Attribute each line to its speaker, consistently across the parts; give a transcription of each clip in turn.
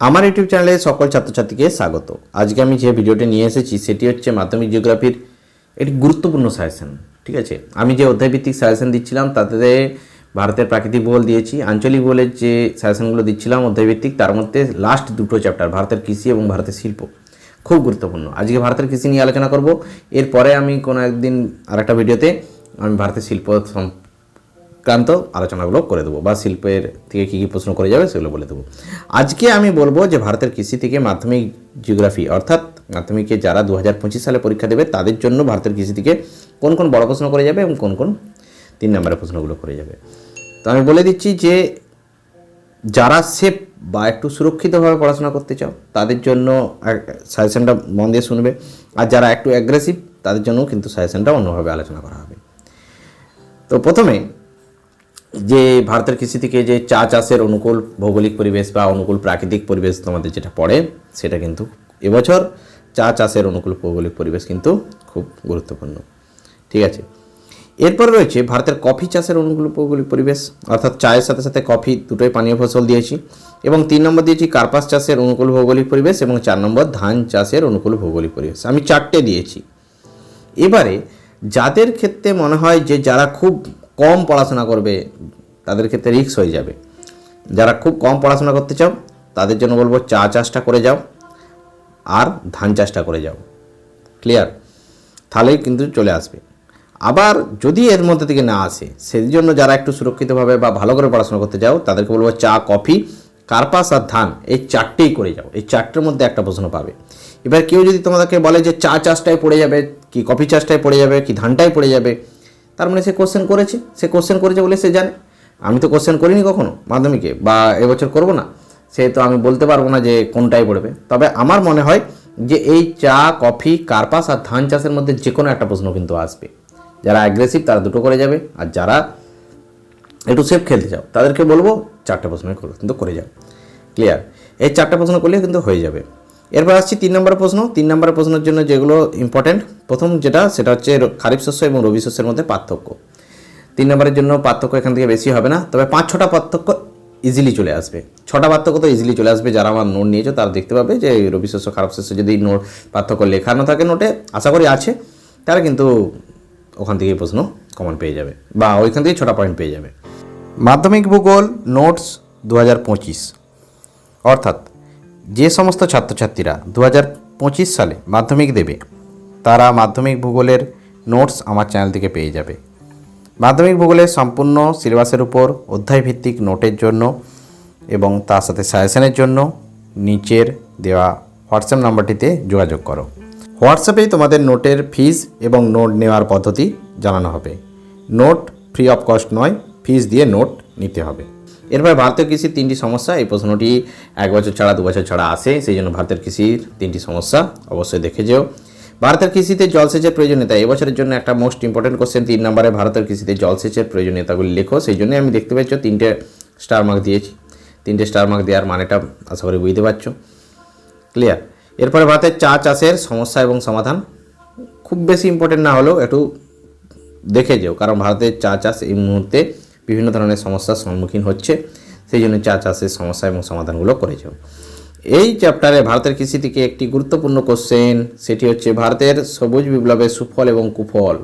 Speaker 1: আমার ইউটিউব চ্যানেলে সকল ছাত্রছাত্রীকে স্বাগত। আজকে আমি যে ভিডিওটি নিয়ে এসেছি, সেটি হচ্ছে মাধ্যমিক জিওগ্রাফির একটি গুরুত্বপূর্ণ সাজেশন ঠিক আছে? আমি যে অধ্যায়ভিত্তিক সাজেশন দিচ্ছিলাম, তাতে ভারতের প্রাকৃতিক ভূগোল দিয়েছি, আঞ্চলিক ভূগোলের যে সাজেশনগুলো দিচ্ছিলাম অধ্যায়ভিত্তিক, তার মধ্যে লাস্ট দুটো চ্যাপ্টার ভারতের কৃষি এবং ভারতের শিল্প, খুব গুরুত্বপূর্ণ। আজকে ভারতের কৃষি নিয়ে আলোচনা করব। এরপরে আমি কোনো একদিন আরেকটা ভিডিওতে আমি ভারতের শিল্প সংক্রান্ত আলোচনাগুলো করে দেবো বা শিল্পের থেকে কী কী প্রশ্ন করে যাবে সেগুলো বলে দেবো। আজকে আমি বলব যে ভারতের কৃষি থেকে মাধ্যমিক জিওগ্রাফি অর্থাৎ মাধ্যমিকে যারা দু হাজার পঁচিশ সালে পরীক্ষা দেবে তাদের জন্য ভারতের কৃষি থেকে কোন কোন বড় প্রশ্ন করে যাবে এবং কোন কোন তিন নম্বরের প্রশ্নগুলো করে যাবে। তো আমি বলে দিচ্ছি যে যারা সেফ বা একটু সুরক্ষিতভাবে পড়াশোনা করতে চাও, তাদের জন্য সাজেশনটা মন দিয়ে শুনবে। আর যারা একটু অ্যাগ্রেসিভ তাদের জন্য কিন্তু সাজেশনটা অন্যভাবে আলোচনা করা হবে। তো প্রথমে যে ভারতের কৃষি থেকে যে চা চাষের অনুকূল ভৌগোলিক পরিবেশ বা অনুকূল প্রাকৃতিক পরিবেশ তোমাদের যেটা পড়ে, সেটা কিন্তু এবছর চা চাষের অনুকূল ভৌগোলিক পরিবেশ কিন্তু খুব গুরুত্বপূর্ণ। ঠিক আছে? এরপর রয়েছে ভারতের কফি চাষের অনুকূল ভৌগোলিক পরিবেশ, অর্থাৎ চায়ের সাথে সাথে কফি দুটোই পানীয় ফসল দিয়েছি। এবং তিন নম্বর দিয়েছি কার্পাস চাষের অনুকূল ভৌগোলিক পরিবেশ এবং চার নম্বর ধান চাষের অনুকূল ভৌগোলিক পরিবেশ। আমি চারটে দিয়েছি। এবারে যাদের ক্ষেত্রে মনে হয় যে যারা খুব কম পড়াশোনা করবে, তাদের ক্ষেত্রে রিস্ক হয়ে যাবে। যারা খুব কম পড়াশোনা করতে চাও, তাদের জন্য বলব চা চাষটা করে যাও আর ধান চাষটা করে যাও। ক্লিয়ার তাহলেই কিন্তু চলে আসবে। আবার যদি এর মধ্যে থেকে না আসে সেই জন্য যারা একটু সুরক্ষিতভাবে বা ভালো করে পড়াশোনা করতে যাও তাদেরকে বলব চা, কফি, কার্পাস আর ধান, এই চারটেই করে যাও। এই চারটের মধ্যে একটা প্রশ্ন পাবে। এবার কেউ যদি তোমাদেরকে বলে যে চা চাষটাই পড়ে যাবে, কি কফি চাষটাই পড়ে যাবে, কি ধানটাই পড়ে যাবে তার মানে সে কোশ্চেন করেছে, সে কোশ্চেন করেছে বলে সে জানে। আমি তো কোশ্চেন করিনি কখনো মাধ্যমিকে বা এবছর করব না। সে তো আমি বলতে পারব না যে কোনটাই পড়বে। তবে আমার মনে হয় যে এই চা, কফি, কার্পাস আর ধান চাষের মধ্যে যে কোনো একটা প্রশ্ন কিন্তু আসবে। যারা অ্যাগ্রেসিভ তারা দুটো করে যাবে আর যারা একটু সেফ খেলতে চাও, তাদেরকে বলব চারটে প্রশ্ন কিন্তু করে যাও। ক্লিয়ার এই চারটে প্রশ্ন করলে কিন্তু হয়ে যাবে। এরপর আসছি তিন নম্বর প্রশ্ন। তিন নম্বর প্রশ্নের জন্য যেগুলো ইম্পর্টেন্ট প্রথম যেটা, সেটা হচ্ছে খারিফ শস্য এবং রবি শস্যের মধ্যে পার্থক্য। তিন নম্বরের জন্য পার্থক্য এখান থেকে বেশি হবে না, তবে পাঁচ ছটা পার্থক্য ইজিলি চলে আসবে। ছটা পার্থক্য তো ইজিলি চলে আসবে, যারা আমার নোট নিয়েছো তারা দেখতে পাবে যে রবি শস্য খারাপ শস্য যদি নোট পার্থক্য লেখানো থাকে নোটে আশা করি আছে, তারা কিন্তু ওখান থেকেই প্রশ্ন কমন পেয়ে যাবে, বা ওইখান থেকে ছটা পয়েন্ট পেয়ে যাবে। মাধ্যমিক ভূগোল নোটস দু হাজার পঁচিশ। অর্থাৎ যে সমস্ত ছাত্রছাত্রীরা দু হাজার পঁচিশ সালে মাধ্যমিক দেবে, তারা মাধ্যমিক ভূগোলের নোটস আমার চ্যানেল থেকে পেয়ে যাবে। মাধ্যমিক ভূগোলের সম্পূর্ণ সিলেবাসের উপর অধ্যায়ভিত্তিক নোটের জন্য এবং তার সাথে সাজেশনের জন্য নিচের দেওয়া হোয়াটসঅ্যাপ নাম্বারটিতে যোগাযোগ করো। হোয়াটসঅ্যাপেই তোমাদের নোটের ফিজ এবং নোট নেওয়ার পদ্ধতি জানানো হবে। নোট ফ্রি অফ কস্ট নয়, ফিজ দিয়ে নোট নিতে হবে। এরপর ভারতীয় কৃষির তিনটি সমস্যা, এই প্রশ্নটি এক বছর ছাড়া, দু বছর ছাড়া আসে সেই জন্য ভারতের কৃষির তিনটি সমস্যা অবশ্যই দেখে যেও। ভারতের কৃষিতে জলসেচের প্রয়োজনীয়তা, এবছরের জন্য একটা মোস্ট ইম্পর্টেন্ট কোশ্চেন তিন নম্বরে ভারতের কৃষিতে জলসেচের প্রয়োজনীয়তাগুলি লেখো সেই জন্যই আমি দেখতে পাচ্ছ তিনটে স্টার মার্ক দিয়েছি। তিনটে স্টার মার্ক দেওয়ার মানেটা আশা করি বুঝতে পারছ। ক্লিয়ার এরপরে ভারতের চা চাষের সমস্যা এবং সমাধান, খুব বেশি ইম্পর্টেন্ট না হলেও একটু দেখে যেও, কারণ ভারতের চা চাষ এই মুহূর্তে বিভিন্ন ধরনের সমস্যার সম্মুখীন হচ্ছে, সেই জন্য চা চাষের সমস্যা এবং সমাধানগুলো করে যাও এই চ্যাপ্টারে ভারতের কৃষি থেকে একটি গুরুত্বপূর্ণ কোশ্চেন সেটি হচ্ছে ভারতের সবুজ বিপ্লবের সুফল এবং কুফল।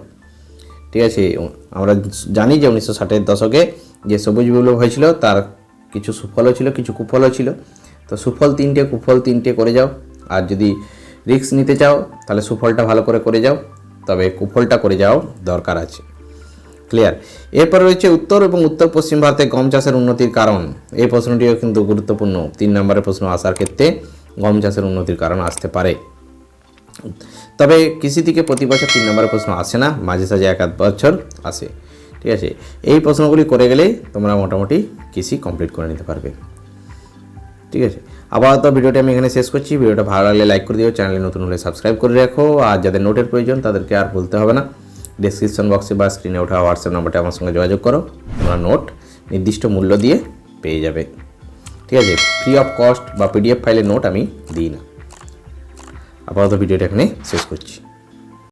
Speaker 1: ঠিক আছে আমরা জানি যে উনিশশো ষাটের দশকে যে সবুজ বিপ্লব হয়েছিল, তার কিছু সুফলও ছিল, কিছু কুফলও ছিল। তো সুফল তিনটে, কুফল তিনটে করে যাও। আর যদি রিস্ক নিতে চাও, তাহলে সুফলটা ভালো করে করে যাও। তবে কুফলটা করে যাও দরকার আছে। ক্লিয়ার এরপর রয়েছে উত্তর এবং উত্তর পশ্চিম ভারতে গম চাষের উন্নতির কারণ। এই প্রশ্নটিও কিন্তু গুরুত্বপূর্ণ। তিন নম্বরের প্রশ্ন, আসার ক্ষেত্রে গম চাষের উন্নতির কারণ আসতে পারে। তবে কৃষি থেকে প্রতি বছর তিন নম্বরের প্রশ্ন আসে না, মাঝে সাঝে এক আধ বছর আসে। ঠিক আছে? এই প্রশ্নগুলি করে গেলেই তোমরা মোটামুটি কৃষি কমপ্লিট করে নিতে পারবে। ঠিক আছে? আপাতত ভিডিওটি আমি এখানে শেষ করছি। ভিডিওটা ভালো লাগলে লাইক করে দিও, চ্যানেলে নতুন হলে সাবস্ক্রাইব করে রাখো। আর যাদের নোটের প্রয়োজন, তাদেরকে আর বলতে হবে না। ডিসক্রিপশন বক্সে বা স্ক্রিনে ওঠা হোয়াটসঅ্যাপ নাম্বারটা আমার সঙ্গে যোগাযোগ করো। তোমরা নোট নির্দিষ্ট মূল্য দিয়ে পেয়ে যাবে। ঠিক আছে? ফ্রি অফ কস্ট বা পিডিএফ ফাইলের নোট আমি দিই না। আপাতত ভিডিওটা এখানে শেষ করছি।